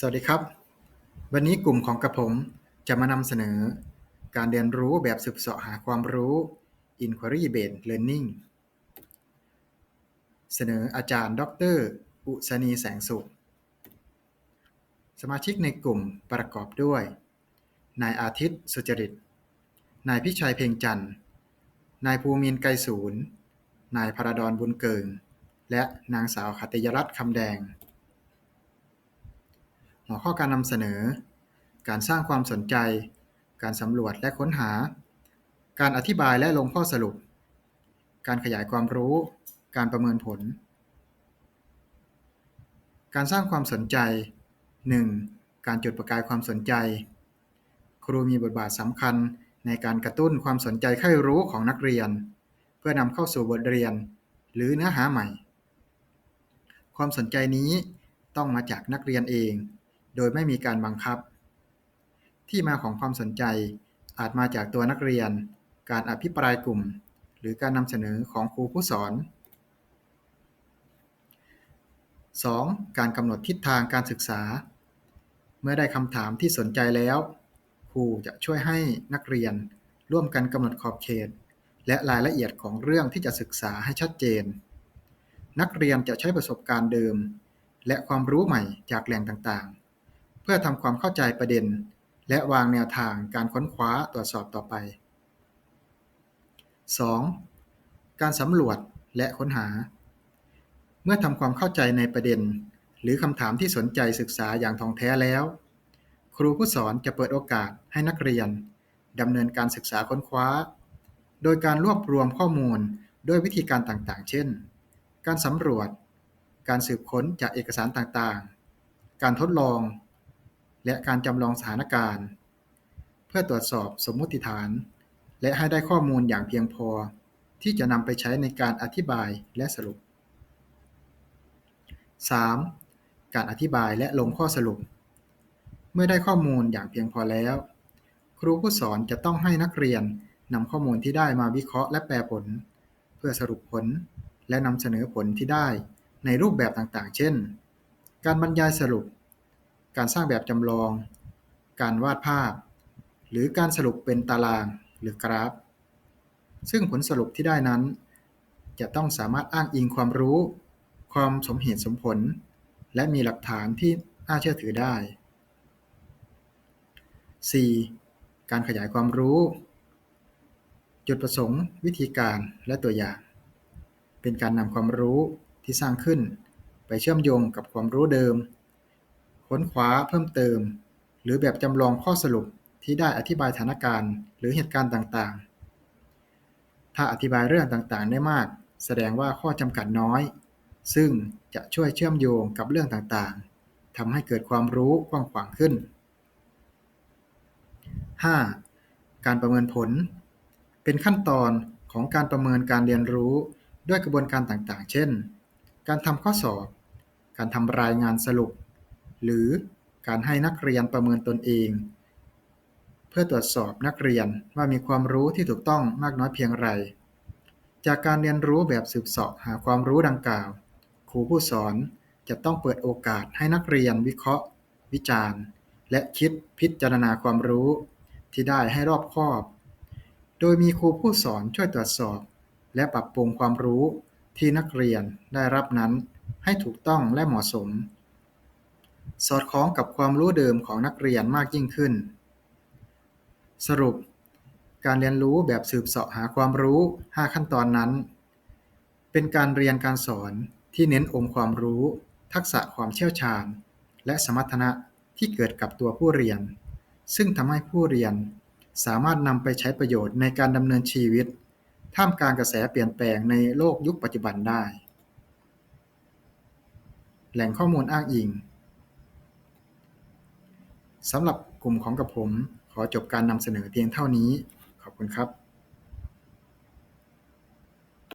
สวัสดีครับ วันนี้กลุ่มของกระผมจะมานำเสนอ การเรียนรู้แบบสืบเสาะหาความรู้ Inquiry Based Learning เสนออาจารย์ ดร อุษณีแสงสุข สมาชิกในกลุ่มประกอบด้วย นายอาทิตย์สุจริต นายพิชัยเพ่งจันทร์ นายภูมินไกรศูนย์ นายพระดอนบุญเกิง และนางสาวขัตยรัตน์คำแดง หัวข้อการนำเสนอ การสร้างความสนใจ การสำรวจและค้นหา การอธิบายและลงข้อสรุป การขยายความรู้ การประเมินผล การสร้างความสนใจ 1. การจุดประกายความสนใจ ครูมีบทบาทสำคัญในการกระตุ้นความสนใจใคร่รู้ของนักเรียน เพื่อนำเข้าสู่บทเรียน หรือเนื้อหาใหม่ ความสนใจนี้ต้องมาจากนักเรียนเอง โดยไม่มีการบังคับ ที่มาของความสนใจอาจมาจากตัวนักเรียน การอภิปรายกลุ่ม หรือการนำเสนอของครูผู้สอน 2. การกำหนดทิศทางการศึกษา เมื่อได้คำถามที่สนใจแล้ว ครูจะช่วยให้นักเรียนร่วมกันกำหนดขอบเขต และรายละเอียดของเรื่องที่จะศึกษาให้ชัดเจน นักเรียนจะใช้ประสบการณ์เดิม และความรู้ใหม่จากแหล่งต่างๆ เพื่อทำความเข้าใจประเด็น และวางแนวทางการค้นคว้าตรวจสอบต่อไป 2. การสำรวจและค้นหา เมื่อทำความเข้าใจในประเด็น หรือคำถามที่สนใจศึกษาอย่างท่องแท้แล้ว ครูผู้สอนจะเปิดโอกาสให้นักเรียนดำเนินการศึกษาค้นคว้า โดยการรวบรวมข้อมูลด้วยวิธีการต่างๆ เช่น การสำรวจ การสืบค้นจากเอกสารต่างๆ การทดลอง และการจำลองสถานการณ์ เพื่อตรวจสอบสมมติฐาน และให้ได้ข้อมูลอย่างเพียงพอ ที่จะนำไปใช้ในการอธิบายและสรุป 3. การอธิบายและลงข้อสรุป เมื่อได้ข้อมูลอย่างเพียงพอแล้ว ครูผู้สอนจะต้องให้นักเรียนนำข้อมูลที่ได้มาวิเคราะห์และแปลผล เพื่อสรุปผลและนำเสนอผลที่ได้ในรูปแบบต่างๆ เช่น การบรรยายสรุป การสร้างแบบจำลอง การวาดภาพ หรือการสรุปเป็นตารางหรือกราฟ ซึ่งผลสรุปที่ได้นั้น จะต้องสามารถอ้างอิงความรู้ ความสมเหตุสมผล และมีหลักฐานที่น่าเชื่อถือได้ 4. การขยายความรู้ จุดประสงค์ วิธีการและตัวอย่าง เป็นการนำความรู้ที่สร้างขึ้น ไปเชื่อมโยงกับความรู้เดิม ค้นคว้าเพิ่มเติม หรือแบบจำลองข้อสรุปที่ได้อธิบายสถานการณ์ หรือเหตุการณ์ต่างๆ ถ้าอธิบายเรื่องต่างๆ ได้มาก แสดงว่าข้อจำกัดน้อย ซึ่งจะช่วยเชื่อมโยงกับเรื่องต่างๆทำให้เกิดความรู้กว้างขวางขึ้น 5. การประเมินผล เป็นขั้นตอนของการประเมินการเรียนรู้ด้วยกระบวนการต่างๆ เช่น การทำข้อสอบ การทำรายงานสรุป หรือการให้นักเรียนประเมินตนเอง เพื่อตรวจสอบนักเรียนว่ามีความรู้ที่ถูกต้องมากน้อยเพียงไร จากการเรียนรู้แบบสืบเสาะหาความรู้ดังกล่าว ครูผู้สอนจะต้องเปิดโอกาสให้นักเรียนวิเคราะห์ วิจารณ์ และคิดพิจารณาความรู้ ที่ได้ให้รอบคอบ โดยมีครูผู้สอนช่วยตรวจสอบ และปรับปรุงความรู้ที่นักเรียนได้รับนั้นให้ถูกต้องและเหมาะสม สอดคล้องกับความรู้เดิมของนักเรียนมากยิ่งขึ้น สรุป การเรียนรู้แบบสืบเสาะหาความรู้ 5 ขั้นตอนนั้น เป็นการเรียนการสอนที่เน้นองค์ความรู้ ทักษะความเชี่ยวชาญ และสมรรถนะที่เกิดกับตัวผู้เรียน ซึ่งทำให้ผู้เรียนสามารถนำไปใช้ประโยชน์ในการดำเนินชีวิต ท่ามกลางกระแสเปลี่ยนแปลงในโลกยุคปัจจุบันได้ แหล่งข้อมูลอ้างอิง สำหรับกลุ่มของกับผม ขอจบการนำเสนอเพียงเท่านี้ ขอบคุณครับ